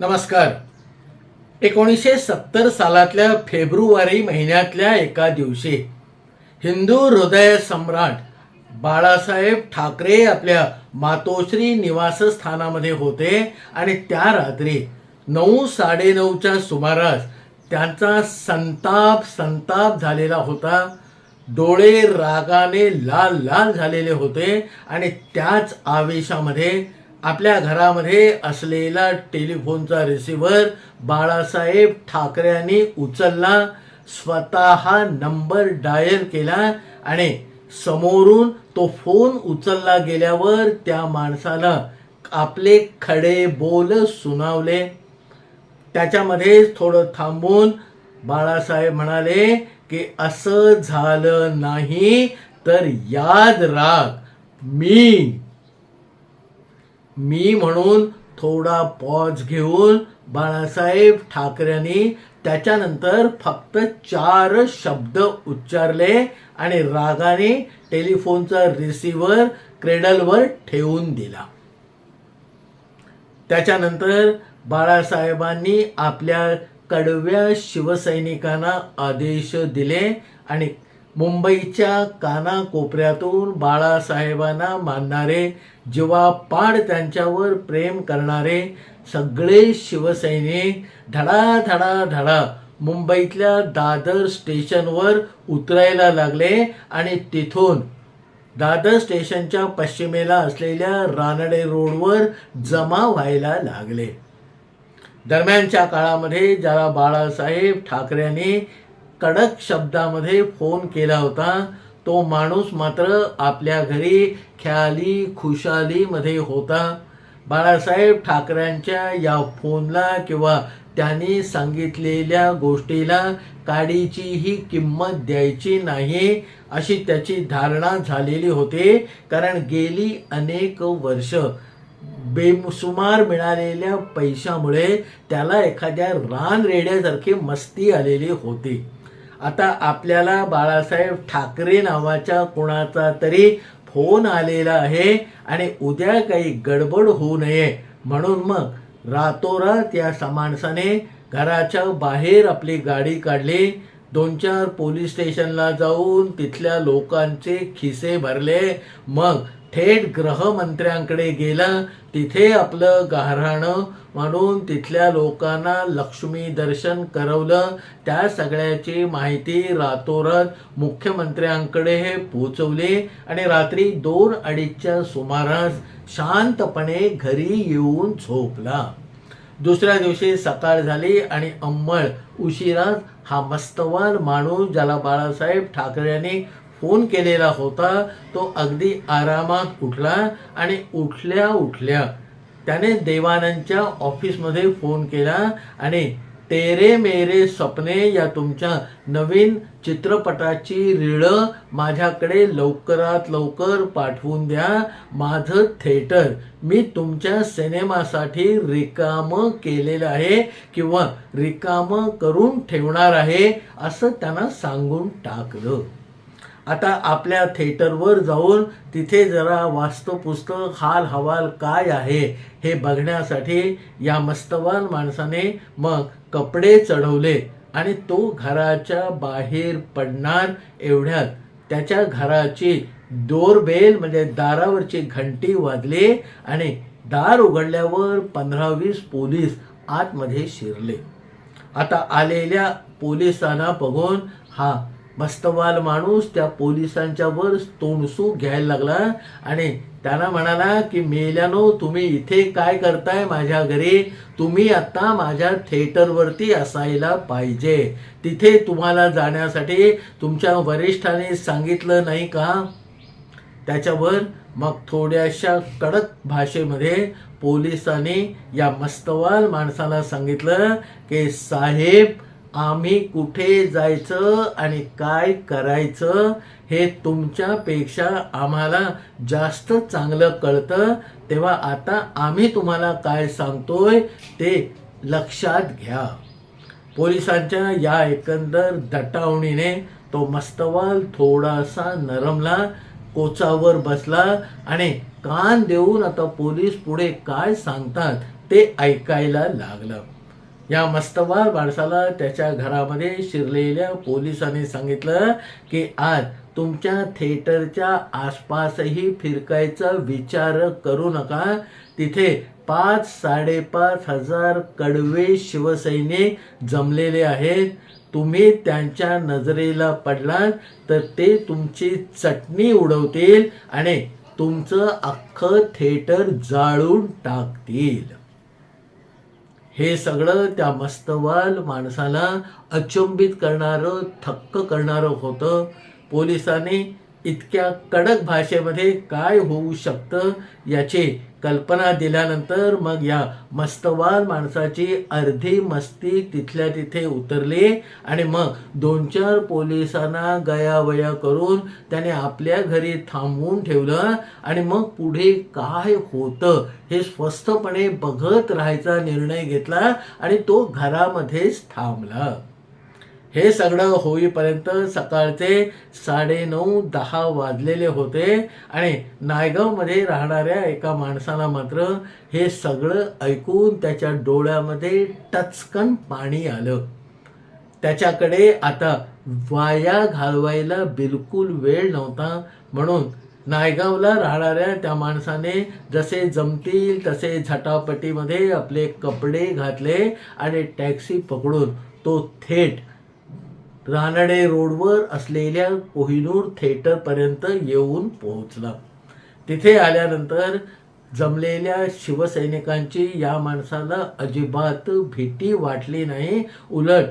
नमस्कार. एकोणीसशे सत्तर सालातल्या फेब्रुवारी महिन्यातल्या एका दिवशी हिंदू हृदय सम्राट बाळासाहेब ठाकरे आपल्या मातोश्री निवासस्थानामध्ये होते आणि त्या रात्री नऊ साडेनऊच्या सुमारास त्यांचा संताप संताप झालेला होता. डोळे रागाने लाल लाल झालेले होते आणि त्याच आवेशामध्ये आपल्या घरामध्ये असलेला टेलिफोनचा रिसिव्हर बाळासाहेब ठाकरेंनी उचलला स्वतः नंबर डायल केला आणि समोरून तो फोन उचलला गेल्यावर त्या माणसाला आपले खडे बोल सुनावले. त्याच्यामध्ये थोडं थांबून बाळासाहेब म्हणाले की असं झालं नाही तर याद राख मी मी म्हणून थोडा पॉज घेऊन बाळासाहेब ठाकरेंनी त्याच्यानंतर फक्त चार शब्द उच्चारले आणि रागाने टेलिफोनचा रिसिव्हर क्रेडलवर ठेवून दिला. त्याच्यानंतर बाळासाहेबांनी आपल्या कडव्या शिवसैनिकांना आदेश दिले आणि मुंबईच्या कानाकोपऱ्यातून बाळासाहेबांना मानणारे जेव्हा पाड त्यांच्यावर प्रेम करणारे सगळे शिवसैनिक धडा धडा धडा मुंबईतल्या दादर स्टेशनवर उतरायला लागले आणि तिथून दादर स्टेशनच्या पश्चिमेला असलेल्या रानडे रोडवर जमा व्हायला लागले. दरम्यानच्या काळामध्ये ज्याला बाळासाहेब ठाकरेंनी कडक शब्दामध्ये फोन केला होता तो माणूस मात्र आपल्या घरी ख्याली खुशालीमध्ये होता. बाळासाहेब ठाकरेंच्या या फोनला किंवा त्यांनी सांगितलेल्या गोष्टीला काडीचीही किंमत द्यायची नाही अशी त्याची धारणा झालेली होती कारण गेली अनेक वर्ष बेसुमार मिळालेल्या पैशामुळे त्याला एखाद्या रान रेड्यासारखी मस्ती आलेली होती. आता आपल्याला बाळासाहेब ठाकरे नावाच्या कोणाचा तरी फोन आलेला आहे आणि उद्या काही गडबड होऊ नये. म्हणून मग रातोरात या माणसाने घराच्या बाहेर आपली गाडी काढली. दोन चार पोलीस स्टेशनला जाऊन तिथल्या लोकांचे खिसे भरले. मग थेट गृहमंत्र्यांकडे गेला तिथे आपलं गाऱ्हाणं म्हणून तिथल्या लोकांना लक्ष्मी दर्शन करवलं. त्या सगळ्याची माहिती रातोरात मुख्यमंत्र्यांकडे हे पोचवली आणि रात्री दोन अडीचच्या सुमारास शांतपणे घरी येऊन झोपला. दुसऱ्या दिवशी सकाळ झाली आणि अंमळ उशिरात हा मस्तवाल माणूस ज्याला बाळासाहेब ठाकरे यांनी फोन केलेला होता तो अगदी आरामात उठला आणि उठल्या उठल्या त्याने देवानंदच्या ऑफिसमध्ये फोन केला आणि तेरे मेरे सपने या तुमच्या नवीन चित्रपटाची रीळं माझ्याकडे लवकरात लवकर पाठवून द्या. माझं थेटर मी तुमच्या सिनेमासाठी रिकामं केलेलं आहे किंवा रिकामं करून ठेवणार आहे असं त्यांना सांगून टाकलं. आता आपल्या थिएटरवर जाऊन तिथे जरा वास्तुपुस्तक हाल हवाल काय आहे हे बघण्यासाठी या मस्तवान माणसाने मग कपडे चढवले आणि तो घराच्या बाहेर पडणार एवढ्यात. त्याच्या घराची डोरबेल म्हणजे दारावरची घंटी वाजली आणि दार उघडल्यावर पंधरा वीस पोलीस आतमध्ये शिरले. आता आलेल्या पोलिसांना बघून हा मस्तवाल माणूस त्या पोलिसांच्या वर तोंडसू घ्यायला लागला आणि त्यांना म्हणाला की मेल्यानो तुम्ही इथे काय करताय माझ्या घरी? तुम्ही आता माझ्या थिएटरवरती असायला पाहिजे. तिथे तुम्हाला जाण्यासाठी तुमच्या वरिष्ठाने सांगितलं नाही का? त्याच्यावर मग थोड्याशा कडक भाषेमध्ये पोलिसांनी या मस्तवाल माणसाला सांगितलं की साहेब आम्ही कुठे जायचं आणि काय करायचं हे तुमच्यापेक्षा आम्हाला जास्त चांगलं कळतं. तेव्हा आता आम्ही तुम्हाला काय सांगतोय ते लक्षात घ्या. पोलिसांच्या या एकंदर दटावणीने तो मस्तवाल थोडासा नरमला कोचावर बसला आणि कान देऊन आता पोलीस पुढे काय सांगतात ते ऐकायला लागलं. या मस्तवार माणसाला त्याच्या घरामध्ये शिरलेल्या पोलिसांनी सांगितलं की आज तुमच्या थिएटरच्या आसपासही फिरकायचा विचार करू नका. तिथे पाच साडेपाच हजार कडवे शिवसैनिक जमलेले आहेत. तुम्ही त्यांच्या नजरेला पडलात तर ते तुमची चटणी उडवतील आणि तुमचं अख्खं थिएटर जाळून टाकतील. हे सगळं त्या मस्तवाल माणसाला अचंबित करणारं थक्क करणारं होतं. पोलिसांनी इतक्या कडक भाषेमध्ये काय होऊ शकतं याची कल्पना दिल्यानंतर मग या मस्तवान माणसाची अर्धी मस्ती तिथल्या तिथे उतरली आणि मग दोन चार पोलिसांना गयावया करून त्याने आपल्या घरी थांबवून ठेवलं आणि मग पुढे काय होतं हे स्वस्थपणे बघत राहायचा निर्णय घेतला आणि तो घरामध्येच थांबला. हे सगळं होईपर्यंत सकाळचे साडेनऊ दहा वाजलेले होते आणि नायगावमध्ये राहणाऱ्या एका माणसाला मात्र हे सगळं ऐकून त्याच्या डोळ्यामध्ये टचकन पाणी आलं. त्याच्याकडे आता वाया घालवायला बिलकुल वेळ नव्हता. म्हणून नायगावला राहणाऱ्या त्या माणसाने जसे जमतील तसे झटापटीमध्ये आपले कपडे घातले आणि टॅक्सी पकडून तो थेट रानडे रोडवर असलेल्या कोहिनूर थिएटरपर्यंत येऊन पोहोचला. तिथे आल्यानंतर जमलेल्या शिवसैनिकांची या माणसाला अजिबात भीती वाटली नाही. उलट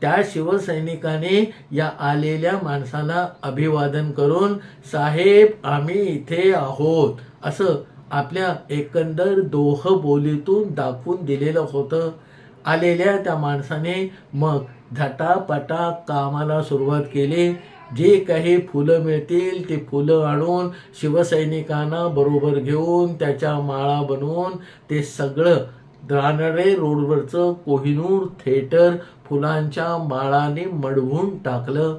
त्या शिवसैनिकाने या आलेल्या माणसाला अभिवादन करून साहेब आम्ही इथे आहोत. असं आपल्या एकंदर दोह बोलीतून दाखवून दिलेलं होतं. आलेल्या त्या माणसाने मग झटापटा कामाला सुरुवात केली. जे काही फुलं मिळतील ते फुलं आणून शिवसैनिकांना बरोबर घेऊन त्याच्या माळा बनवून ते सगळं रानडे रोडवरचं कोहिनूर थिएटर फुलांच्या माळाने मडवून टाकलं.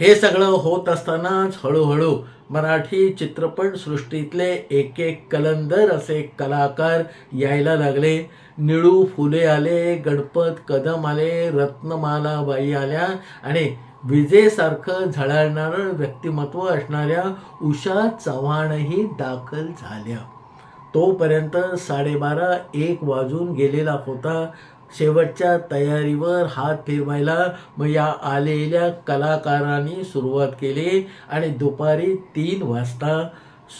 हे सगळं होत असतानाच हळूहळू मराठी चित्रपट सृष्टीतले एक एक कलंदर असे कलाकार यायला लागले. निळू फुले आले गणपत कदम आले रत्नमाला बाई आल्या आणि विजेसारखं झळाळणारं व्यक्तिमत्व असणाऱ्या उषा चव्हाणही दाखल झाल्या. तोपर्यंत साडेबारा एक वाजून गेलेला होता. शेवटच्या तयारीवर हात फिरवायला मग या आलेल्या कलाकारांनी सुरुवात केली आणि दुपारी तीन वाजता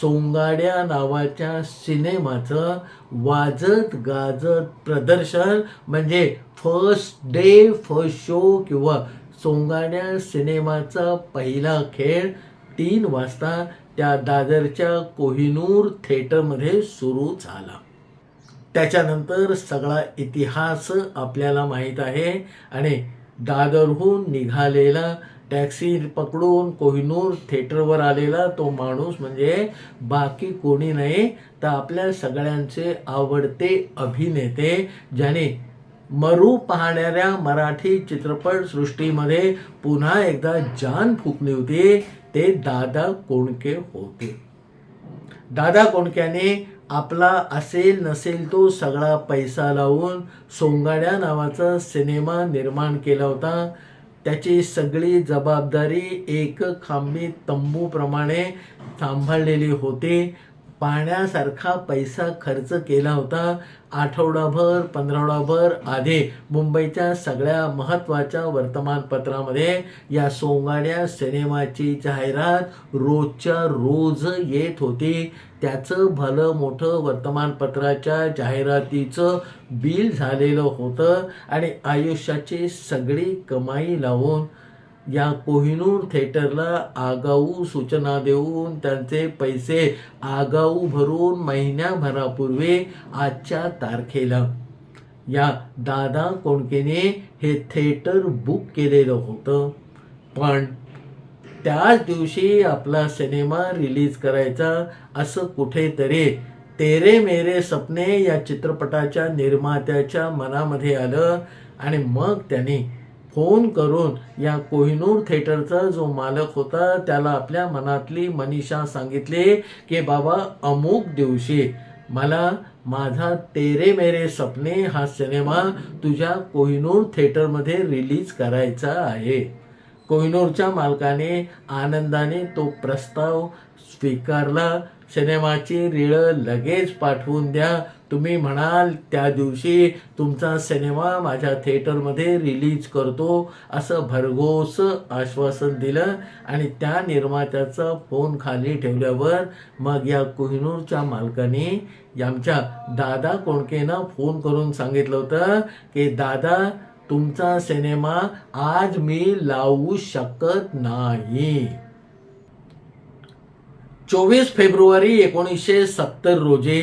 सोंगाड्या नावाच्या सिनेमाचं वाजत गाजत प्रदर्शन म्हणजे फर्स्ट डे फर्स्ट शो किंवा सोंगाड्या सिनेमाचा पहिला खेळ तीन वाजता त्या दादरच्या कोहिनूर थिएटरमध्ये सुरू झाला. त्याच्यानंतर सगळा इतिहास आपल्याला माहीत आहे. आणि दादरहून निघालेला टॅक्सी पकडून कोहिनूर थिएटरवर आलेला तो माणूस म्हणजे बाकी कोणी नाही तर आपल्या सगळ्यांचे आवडते अभिनेते ज्याने मरू पाहणाऱ्या मराठी चित्रपट सृष्टीमध्ये पुन्हा एकदा जान फुकली होती ते दादा कोणके होते. दादा कोणक्याने आपला असेल नसेल तो सगळा पैसा लावून सोंगाड्या नावाचा सिनेमा निर्माण केला होता. त्याची सगळी जबाबदारी एक खांबी तंबूप्रमाणे सांभाळलेली होती. पाण्यासारखा पैसा खर्च केला होता. आठवडाभर पंधरावडाभर आधी मुंबईच्या सगळ्या महत्त्वाच्या वर्तमानपत्रामध्ये या सोंगाड्या सिनेमाची जाहिरात रोजच्या रोज येत होती. त्याचं भलं मोठं वर्तमानपत्राच्या जाहिरातीचं बिल झालेलं होतं आणि आयुष्याची सगळी कमाई लावून या कोहिनूर थिएटरला आगाऊ सूचना देऊन त्यांचे पैसे आगाऊ भरून महिन्याभरापूर्वी आजच्या तारखेला. या दादा कोणकेने हे थिएटर बुक केलेलं होतं? पण त्याच दिवशी आपला सिनेमा रिलीज करायचा असं कुठेतरी तेरे मेरे सपने या चित्रपटाच्या निर्मात्याच्या मनामध्ये आलं आणि मग त्यांनी फोन करून या कोहिनूर थिएटरचा जो मालक होता त्याला आपल्या मनातली मनीषा सांगितली की बाबा अमुक दिवशी मला माझा तेरे मेरे सपने हा सिनेमा तुझ्या कोहिनूर थिएटरमध्ये रिलीज करायचा आहे. कोहिनूरच्या मालकाने आनंदाने तो प्रस्ताव स्वीकारला. सिनेमाची रीळं लगेच पाठवून द्या. तुम्ही म्हणाल त्या दिवशी तुमचा सिनेमा माझ्या थिएटरमध्ये रिलीज करतो असं भरघोस आश्वासन दिलं आणि त्या निर्मात्याचा फोन खाली ठेवल्यावर मग या कोहिनूरच्या मालकाने आमच्या दादा कोणकेनं फोन करून सांगितलं होतं की दादा तुमचा सिनेमा आज मी लावू शकत नाही. चोवीस फेब्रुवारी एकोणीसशे सत्तर रोजी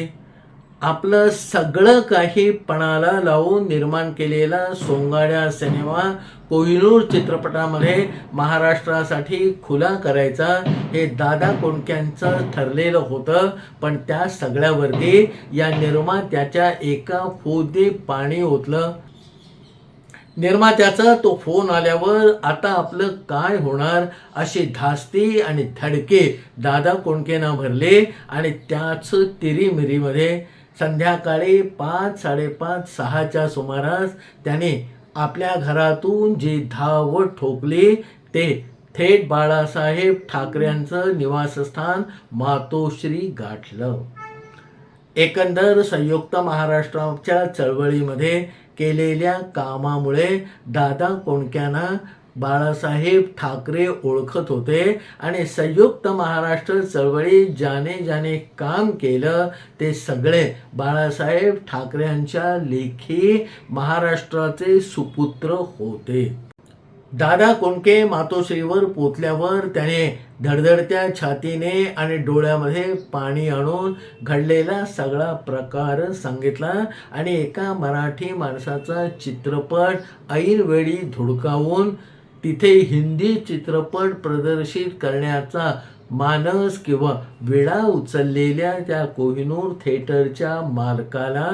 आपलं सगळं काही पणाला लावून निर्माण केलेला सोंगाड्या सिनेमा कोहिनूर चित्रपटामध्ये महाराष्ट्रासाठी खुला करायचा. हे दादा कोणक्यांचं ठरलेलं होतं पण त्या सगळ्यावरती या निर्मात्याच्या एका फोदे पाणी ओतलं. निर्मात्याचा तो फोन आल्यावर आता आपलं काय होणार अशी धास्ती आणि धडके दादा कोणकेनं भरले आणि त्याच तिरीमिरीमध्ये संध्याकाळी पाच साडेपाच सहाच्या सुमारास त्याने आपल्या घरातून जी धाव ठोकली ते थेट बाळासाहेब ठाकरेंचं निवासस्थान मातोश्री गाठलं. एकंदर संयुक्त महाराष्ट्राच्या चळवळीमध्ये केलेल्या कामामुळे दादा कोणक्यांना बाळासाहेब ठाकरे ओळखत होते आणि संयुक्त महाराष्ट्र चळवळी ज्याने ज्याने काम केलं ते सगळे बाळासाहेब ठाकरेंच्या लेखी महाराष्ट्राचे सुपुत्र होते. दादा कोणके मातोश्रीवर पोचल्यावर त्याने धडधडत्या छातीने आणि डोळ्यामध्ये पाणी आणून घडलेला सगळा प्रकार सांगितला आणि एका मराठी माणसाचा चित्रपट ऐनवेळी धुडकावून तिथे हिंदी चित्रपट प्रदर्शित करण्याचा मानस किंवा विडा उचललेल्या त्या कोहिनूर थिएटरच्या मालकाला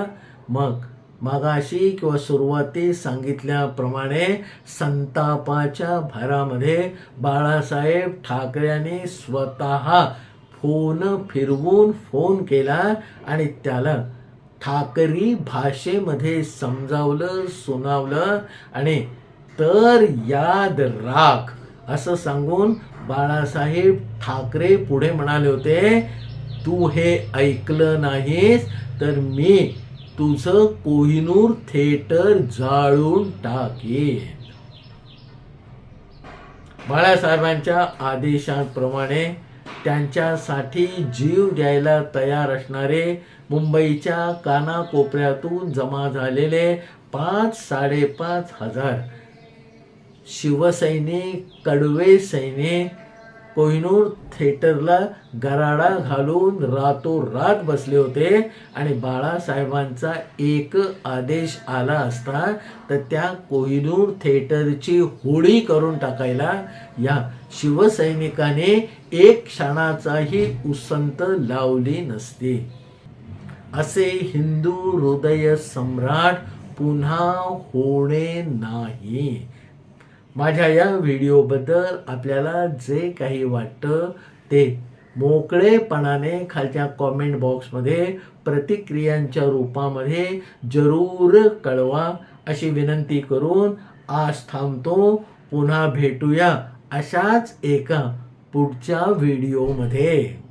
मग मागाशी किंवा सुरुवातीस सांगितल्याप्रमाणे संतापाच्या भरामध्ये बाळासाहेब ठाकरेंनी स्वतः फोन फिरवून फोन केला आणि त्याला ठाकरी भाषेमध्ये समजावलं सुनावलं आणि तर याद राख असं सांगून बाळासाहेब ठाकरे पुढे म्हणाले होते तू हे ऐकलं नाहीस तर मी तुझं कोहिनूर थिएटर जाळून टाकेन. बाळासाहेबांच्या आदेशांप्रमाणे त्यांच्यासाठी जीव द्यायला तयार असणारे मुंबईच्या कानाकोपऱ्यातून जमा झालेले पाच साडेपाच हजार शिवसैनिक कडवे सैनिक कोहिनूर थिएटरला गराडा घालून रातोरात बसले होते आणि बाळासाहेबांचा एक आदेश आला असता तर त्या कोहिनूर थिएटरची होळी करून टाकायला या शिवसैनिकाने एक क्षणाचाही उसंत लावली नसती. असे हिंदू हृदय सम्राट पुन्हा होणे नाही. माझ्या या व्हिडिओबद्दल आपल्याला जे काही वाटतं ते मोकळेपणाने खालच्या कॉमेंट बॉक्समध्ये प्रतिक्रियांच्या रूपामध्ये जरूर कळवा. अशी विनंती करून आज थांबतो. पुन्हा भेटूया अशाच एका पुढच्या व्हिडिओमध्ये.